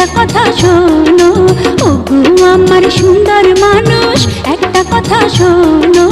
একটা কথা শোনো। ওগো আমার সুন্দর মানুষ একটা কথা শোনো।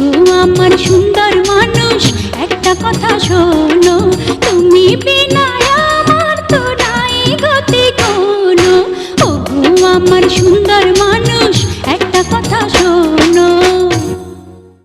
ওগো আমার সুন্দর মানুষ, একটা কথা শোনো, তুমি বিনা আমার তো নাই গতি কোনো। ওগো, আমার সুন্দর মানুষ, একটা কথা শোনো।